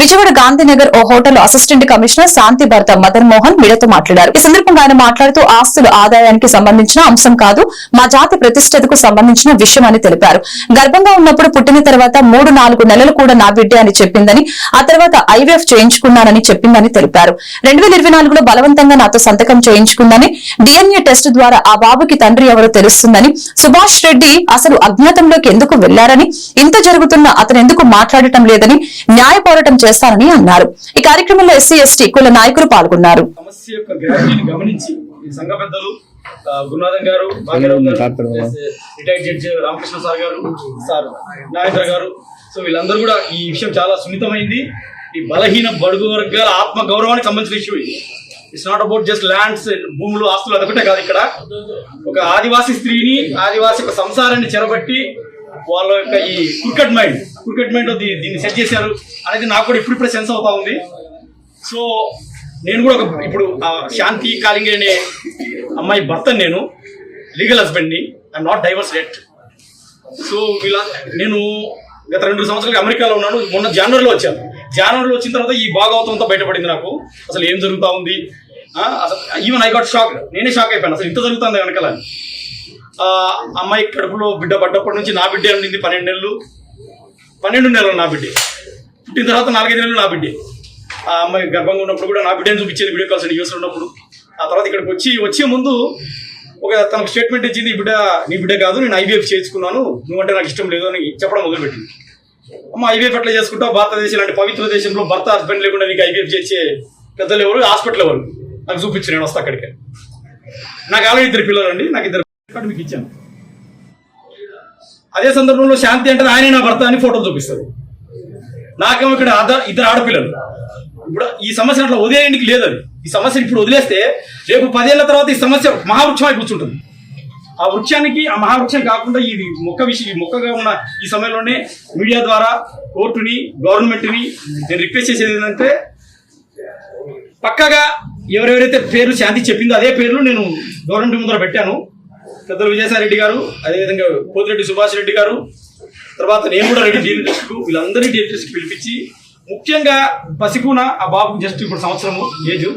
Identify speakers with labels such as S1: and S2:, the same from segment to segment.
S1: విజయవాడ గాంధీనగర్ ఓ hotel assistant commissioner Shanti భర్త మదన్ మోహన్ మీడియాతో మాట్లాడారు. ఈ సందర్భంగా ఆయన మాట్లాడుతూ ఆస్తుల ఆదాయానికి సంబంధించిన అంశం కాదు మా జాతి ప్రతిష్టతకు సంబంధించిన విషయం అని తెలిపారు. గర్భంగా ఉన్నప్పుడు పుట్టిన తర్వాత మూడు నాలుగు నెలలు కూడా నా బిడ్డే అని చెప్పిందని ఆ తర్వాత ఐవీఎఫ్ చేయించుకున్నానని చెప్పిందని తెలిపారు. రెండు వేల నాలుగులో బలవంతంగా నాతో సంతకం చేయించుకుందని డిఎన్ఏ టెస్ట్ ద్వారా ఆ బాబుకి తండ్రి ఎవరో తెలుస్తుందని సుభాష్ రెడ్డి అసలు అజ్ఞాతంలోకి ఎందుకు వెళ్ళారని ఇంత జరుగుతున్న అతను ఎందుకు మాట్లాడటం లేదని న్యాయ పోరాటం చేస్తానని అన్నారు. ఈ కార్యక్రమంలో ఎస్సీ ఎస్టీ కుల నాయకులు పాల్గొన్నారు.
S2: సమస్య యొక్క గమనించి ఈ సంఘ పెద్దలు ఆ, గురునాథన్ గారు రిటైర్డ్ జడ్జి రామకృష్ణ సార్ గారు సార్ నాగేంద్ర గారు. సో వీళ్ళందరూ కూడా ఈ విషయం చాలా సున్నితమైంది. ఈ బలహీన బడుగు వర్గాల ఆత్మ గౌరవానికి సంబంధించిన ఇష్యూ ఇది. It's not about just lands భూములు ఆస్తులు అదొకటే కాదు ఇక్కడ. ఒక ఆదివాసీ స్త్రీని ఆదివాసీ ఒక సంసారాన్ని చెరబట్టి వాళ్ళ యొక్క ఈ క్రికెట్ మైండ్ క్రికెట్ మైండ్ దీన్ని సెట్ చేశారు. అనేది నాకు కూడా ఇప్పుడిప్పుడే సెన్స్ అవుతా ఉంది. సో నేను కూడా ఒక ఇప్పుడు ఆ శాంతి కాలింగి అనే అమ్మాయి భర్త నేను లీగల్ హస్బెండ్ని I'm not divorced so వీళ్ళ నేను గత రెండు సంవత్సరాలుగా అమెరికాలో ఉన్నాను. మొన్న జనవరిలో వచ్చాను. జనవరిలో వచ్చిన తర్వాత ఈ భాగవతంతో బయటపడింది నాకు. అసలు ఏం జరుగుతూ ఉంది? అసలు ఈవెన్ ఐ గాట్ షాక్ నేనే షాక్ అయిపోయాను. అసలు ఇంత జరుగుతుంది వెనకాల. అమ్మాయి కడుపులో బిడ్డ పడ్డప్పటి నుంచి నా బిడ్డే ఉండింది పన్నెండు నెలలు. పన్నెండు నెలలు నా బిడ్డే. పుట్టిన తర్వాత నాలుగైదు నెలలు నా బిడ్డే. ఆ అమ్మాయి గర్భంగా ఉన్నప్పుడు కూడా నా బిడ్డని చూపించేది వీడియో కాల్స్ యూస్ ఉన్నప్పుడు. ఆ తర్వాత ఇక్కడికి వచ్చి వచ్చే ముందు ఒక తనకు స్టేట్మెంట్ ఇచ్చింది ఈ బిడ్డ నీ బిడ్డ కాదు నేను ఐబీఎఫ్ చేసుకున్నాను నువ్వంటే నాకు ఇష్టం లేదు అని చెప్పడం మొదలుపెట్టింది. అమ్మ ఐబీఎఫ్ ఎట్లా చేసుకుంటావు భారతదేశం లాంటి పవిత్ర దేశంలో భర్త హస్బెండ్ లేకుండా నీకు ఐబీఎఫ్ చేసే పెద్దలు ఎవరు? హాస్పిటల్ ఎవరు నాకు చూపించు నేను వస్తా అక్కడికి. నాకు ఆల్రెడీ ఇద్దరు పిల్లలు అండి నాకు ఇద్దరు మీకు ఇచ్చాను. అదే సందర్భంలో శాంతి అంటే ఆయనే నా భర్త అని ఫోటో చూపిస్తారు నాకేమో ఇక్కడ అద ఇద్దరు ఆడపిల్లలు. ఇప్పుడు ఈ సమస్య అట్లా వదిలేయడానికి లేదు అది. ఈ సమస్య ఇప్పుడు వదిలేస్తే రేపు పదేళ్ళ తర్వాత ఈ సమస్య మహావృక్షమై కూర్చుంటుంది. ఆ వృక్షానికి ఆ మహావృక్షం కాకుండా ఇది మొక్క విషయం ఈ మొక్కగా ఉన్న ఈ సమయంలోనే మీడియా ద్వారా కోర్టుని గవర్నమెంట్ని నేను రిక్వెస్ట్ చేసేది ఏంటంటే పక్కగా ఎవరెవరైతే పేర్లు శాంతి చెప్పిందో అదే పేర్లు నేను గవర్నమెంట్ ముందర పెట్టాను. పెద్దలు విజయసాయి గారు అదేవిధంగా పోతిరెడ్డి సుభాష్ రెడ్డి గారు తర్వాత నేను కూడా రెడ్డి డీఎల్ఎస్కు వీళ్ళందరినీ డీఎల్ఎస్కి పిలిపించి ముఖ్యంగా పసికూన ఆ బాబుకు జస్ట్ ఇప్పుడు సంవత్సరము ఏజ్.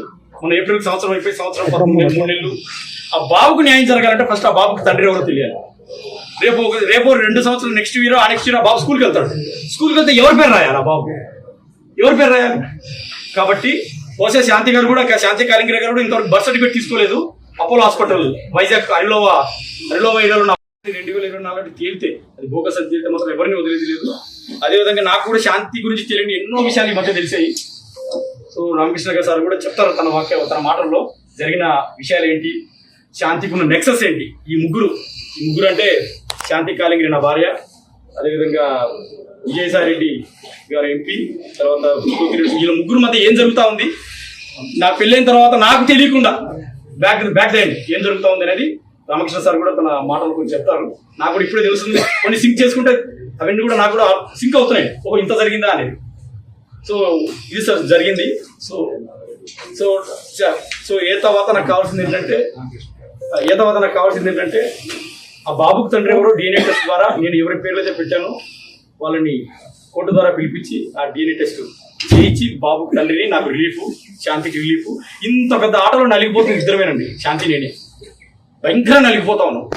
S2: మన ఏప్రిల్ సంవత్సరం అయిపోయి సంవత్సరం పదమూడు మూడు నెలలు. ఆ బాబుకు న్యాయం జరగాలంటే ఫస్ట్ ఆ బాబుకి తండ్రి ఎవరో తెలియాలి. రేపు ఒక రేపు రెండు సంవత్సరం నెక్స్ట్ ఇయర్ ఆ నెక్స్ట్ ఇయర్ ఆ బాబు స్కూల్కి వెళ్తాడు. స్కూల్కి వెళ్తే ఎవరి పేరు రాయాలి ఆ బాబు ఎవరి పేరు రాయాలి? కాబట్టి బహుశా శాంతి గారు కూడా శాంతి కాలింగర గారు కూడా ఇంతవరకు బర్త్ సర్టిఫికేట్ తీసుకోలేదు. అపోలో హాస్పిటల్ వైజాగ్ అరిలోవా అరిలోవా ఏరియాలో ఉన్న రెండు వేల ఇరవై నాలుగు తేలితే అది బోగస్ అని తేలితే మాత్రం ఎవరిని వదిలేదు లేదు అదేవిధంగా నాకు కూడా శాంతి గురించి తెలియని ఎన్నో విషయాలు ఈ మధ్య తెలిసాయి. సో రామకృష్ణ గారు సార్ కూడా చెప్తారు తన వాక్య తన మాటల్లో జరిగిన విషయాలు ఏంటి శాంతికి ఉన్న నెక్సెస్ ఏంటి ఈ ముగ్గురు ఈ ముగ్గురు అంటే శాంతి కాలింగిరి నా భార్య అదేవిధంగా విజయసాయి రెడ్డి గారు ఎంపీ తర్వాత వీళ్ళ ముగ్గురు మధ్య ఏం జరుగుతూ ఉంది నా పెళ్ళైన తర్వాత నాకు తెలియకుండా బ్యాక్ బ్యాక్ సైడ్ ఏం జరుగుతా ఉంది అనేది రామకృష్ణ సార్ కూడా తన మాటలు కొంచెం చెప్తారు. నాకు కూడా ఇప్పుడే తెలుస్తుంది. కొన్ని సింక్ చేసుకుంటే అవన్నీ కూడా నాకు కూడా సింక్ అవుతున్నాయి. ఓ ఇంత జరిగిందా అనేది. సో ఇది సార్ జరిగింది. సో సో సో ఏ తర్వాత నాకు కావాల్సింది ఏంటంటే ఏ తర్వాత నాకు కావాల్సింది ఏంటంటే ఆ బాబుకు తండ్రి ఎవరో డిఎన్ఏ టెస్ట్ ద్వారా నేను ఎవరి పేర్లు అయితే పెట్టానో వాళ్ళని కోర్టు ద్వారా పిలిపించి ఆ డిఎన్ఏ టెస్ట్ చేయించి బాబు తల్లిని నాకు రిలీఫ్ శాంతికి రిలీఫ్. ఇంత పెద్ద ఆటలో నలిగిపోతుంది ఇద్దరమేనండి. శాంతి నేనే. భయంకరంగా నలిగిపోతా ఉన్నాం.